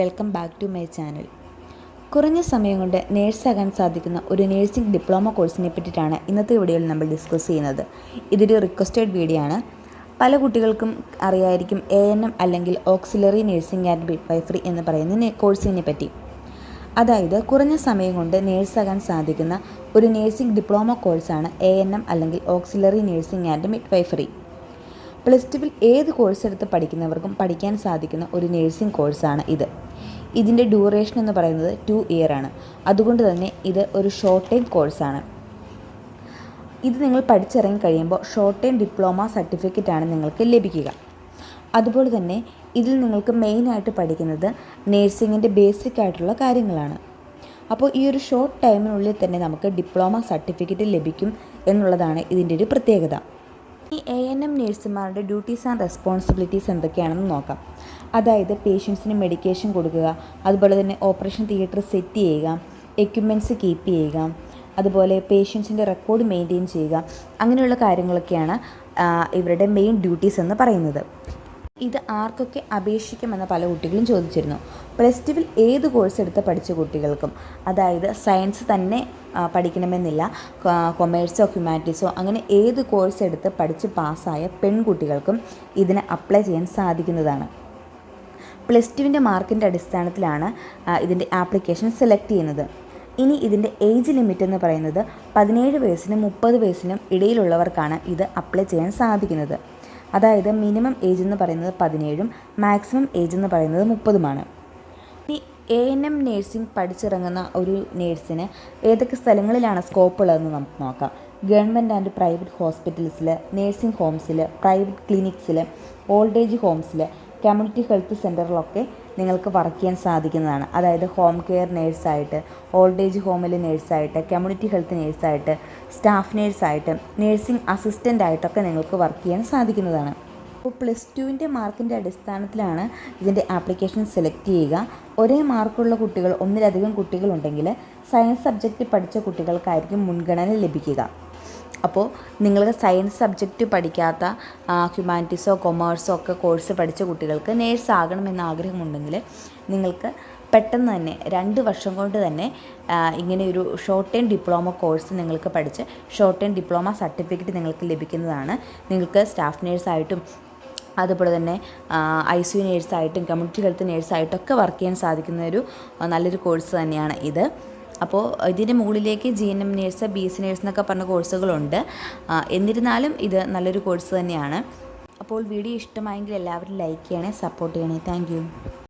Welcome back to my channel. കുറഞ്ഞ സമയം കൊണ്ട് നേഴ്സാകാൻ സാധിക്കുന്ന ഒരു നേഴ്സിംഗ് ഡിപ്ലോമ കോഴ്സിനെ പറ്റിയിട്ടാണ് ഇന്നത്തെ വീഡിയോയിൽ നമ്മൾ ഡിസ്കസ് ചെയ്യുന്നത്. ഇതൊരു റിക്വസ്റ്റഡ് വീഡിയോ ആണ്. പല കുട്ടികൾക്കും അറിയായിരിക്കും എ എൻ എം അല്ലെങ്കിൽ ഓക്സിലറി നേഴ്സിംഗ് ആൻഡ് മിഡ്വൈഫറി എന്ന് പറയുന്ന കോഴ്സിനെ പറ്റി. അതായത് കുറഞ്ഞ സമയം കൊണ്ട് നേഴ്സാകാൻ സാധിക്കുന്ന ഒരു നേഴ്സിംഗ് ഡിപ്ലോമ കോഴ്സാണ് എ എൻ എം അല്ലെങ്കിൽ auxiliary nursing and midwifery. Plus ടുവിൽ ഏത് കോഴ്സ് എടുത്ത് പഠിക്കുന്നവർക്കും പഠിക്കാൻ സാധിക്കുന്ന ഒരു നേഴ്സിംഗ് കോഴ്സാണ് ഇത്. ഇതിന്റെ ഡ്യൂറേഷൻ എന്ന് പറയുന്നത് ടു ഇയർ ആണ്. അതുകൊണ്ട് തന്നെ ഇത് ഒരു ഷോർട്ട് ടൈം കോഴ്സാണ് ഇത് നിങ്ങൾ പഠിച്ചിറങ്ങി കഴിയുമ്പോൾ ഷോർട്ട് ടൈം ഡിപ്ലോമ സർട്ടിഫിക്കറ്റ് ആണ് നിങ്ങൾക്ക് ലഭിക്കുക. അതുപോലെ തന്നെ ഇതിൽ നിങ്ങൾക്ക് മെയിനായിട്ട് പഠിക്കുന്നത് നേഴ്സിങ്ങിന്റെ ബേസിക് ആയിട്ടുള്ള കാര്യങ്ങളാണ്. അപ്പോൾ ഈ ഒരു ഷോർട്ട് ടൈമിനുള്ളിൽ തന്നെ നമുക്ക് ഡിപ്ലോമ സർട്ടിഫിക്കറ്റ് ലഭിക്കും എന്നുള്ളതാണ് ഇതിന്റെ ഒരു പ്രത്യേകത. എ എൻ എം നേഴ്സുമാരുടെ ഡ്യൂട്ടീസ് ആൻഡ് റെസ്പോൺസിബിലിറ്റീസ് എന്തൊക്കെയാണെന്ന് നോക്കാം. അതായത് പേഷ്യൻസിന് മെഡിക്കേഷൻ കൊടുക്കുക അതുപോലെ തന്നെ ഓപ്പറേഷൻ തിയേറ്റർ സെറ്റ് ചെയ്യുക എക്യുപ്മെന്റ്സ് കീപ്പ് ചെയ്യുക അതുപോലെ പേഷ്യൻസിന്റെ റെക്കോർഡ് മെയിന്റെയിൻ ചെയ്യുക അങ്ങനെയുള്ള കാര്യങ്ങളൊക്കെയാണ് ഇവരുടെ മെയിൻ ഡ്യൂട്ടീസ് എന്ന് പറയുന്നത്. ഇത് ആർക്കൊക്കെ അപേക്ഷിക്കുമെന്ന് പല കുട്ടികളും ചോദിച്ചിരുന്നു. പ്ലസ് ടുവിൽ ഏത് കോഴ്സ് എടുത്ത് പഠിച്ച കുട്ടികൾക്കും അതായത് സയൻസ് തന്നെ പഠിക്കണമെന്നില്ല. കൊമേഴ്സോ ഹ്യൂമാനിറ്റീസോ അങ്ങനെ ഏത് കോഴ്സ് എടുത്ത് പഠിച്ച് പാസ്സായ പെൺകുട്ടികൾക്കും ഇതിന് അപ്ലൈ ചെയ്യാൻ സാധിക്കുന്നതാണ്. പ്ലസ് ടുവിന്റെ മാർക്കിന്റെ അടിസ്ഥാനത്തിലാണ് ഇതിന്റെ ആപ്ലിക്കേഷൻ സെലക്ട് ചെയ്യുന്നത്. ഇനി ഇതിന്റെ ഏജ് ലിമിറ്റ് എന്ന് പറയുന്നത് പതിനേഴ് വയസ്സിനും മുപ്പത് വയസ്സിനും ഇടയിലുള്ളവർക്കാണ് ഇത് അപ്ലൈ ചെയ്യാൻ സാധിക്കുന്നത്. അതായത് മിനിമം ഏജ് എന്ന് പറയുന്നത് പതിനേഴും മാക്സിമം ഏജ് എന്ന് പറയുന്നത് മുപ്പതുമാണ്. എ എൻ എം നേഴ്സിംഗ് പഠിച്ചിറങ്ങുന്ന ഒരു നേഴ്സിന് ഏതൊക്കെ സ്ഥലങ്ങളിലാണ് സ്കോപ്പ് ഉള്ളതെന്ന് നമുക്ക് നോക്കാം. ഗവൺമെന്റ് ആൻഡ് പ്രൈവറ്റ് ഹോസ്പിറ്റൽസിൽ നേഴ്സിംഗ് ഹോംസിൽ പ്രൈവറ്റ് ക്ലിനിക്സിൽ ഓൾഡ് ഏജ് ഹോംസിൽ കമ്മ്യൂണിറ്റി ഹെൽത്ത് സെന്ററിലൊക്കെ നിങ്ങൾക്ക് വർക്ക് ചെയ്യാൻ സാധിക്കുന്നതാണ്. അതായത് ഹോം കെയർ നേഴ്സായിട്ട് ഓൾഡ് ഏജ് ഹോമിൽ നേഴ്സായിട്ട് കമ്മ്യൂണിറ്റി ഹെൽത്ത് നേഴ്സായിട്ട് സ്റ്റാഫ് നേഴ്സായിട്ട് നേഴ്സിംഗ് അസിസ്റ്റന്റ് ആയിട്ടൊക്കെ നിങ്ങൾക്ക് വർക്ക് ചെയ്യാൻ സാധിക്കുന്നതാണ്. അപ്പോൾ പ്ലസ് ടുവിന്റെ മാർക്കിന്റെ അടിസ്ഥാനത്തിലാണ് ഇതിന്റെ ആപ്ലിക്കേഷൻ സെലക്ട് ചെയ്യുക. ഒരേ മാർക്കുള്ള കുട്ടികൾ ഒന്നിലധികം കുട്ടികളുണ്ടെങ്കിൽ സയൻസ് സബ്ജക്റ്റ് പഠിച്ച കുട്ടികൾക്കായിരിക്കും മുൻഗണന ലഭിക്കുക. അപ്പോൾ നിങ്ങൾക്ക് സയൻസ് സബ്ജക്റ്റ് പഠിക്കാത്ത ഹ്യൂമാനിറ്റീസോ കൊമേഴ്സോ ഒക്കെ കോഴ്സ് പഠിച്ച കുട്ടികൾക്ക് നേഴ്സ് ആകണമെന്ന് ആഗ്രഹമുണ്ടെങ്കിൽ നിങ്ങൾക്ക് പെട്ടെന്ന് തന്നെ രണ്ട് വർഷം കൊണ്ട് തന്നെ ഇങ്ങനെ ഒരു ഷോർട്ട് ടൈം ഡിപ്ലോമ കോഴ്സ് നിങ്ങൾക്ക് പഠിച്ച് ഷോർട്ട് ടൈം ഡിപ്ലോമ സർട്ടിഫിക്കറ്റ് നിങ്ങൾക്ക് ലഭിക്കുന്നതാണ്. നിങ്ങൾക്ക് സ്റ്റാഫ് നേഴ്സായിട്ടും അതുപോലെ തന്നെ ഐ സി യു നേഴ്സായിട്ടും കമ്മ്യൂണിറ്റി ഹെൽത്ത് നേഴ്സായിട്ടും ഒക്കെ വർക്ക് ചെയ്യാൻ സാധിക്കുന്ന ഒരു നല്ലൊരു കോഴ്സ് തന്നെയാണ് ഇത്. അപ്പോൾ ഇതിന്റെ മുകളിലേക്ക് G N M nurse B S C nurse എന്നൊക്കെ പറഞ്ഞ കോഴ്സുകളുണ്ട് എന്നിരുന്നാലും ഇത് നല്ലൊരു കോഴ്സ് തന്നെയാണ്. അപ്പോൾ വീഡിയോ ഇഷ്ടമായെങ്കിൽ എല്ലാവരും ലൈക്ക് ചെയ്യണേ സപ്പോർട്ട് ചെയ്യണേ. താങ്ക്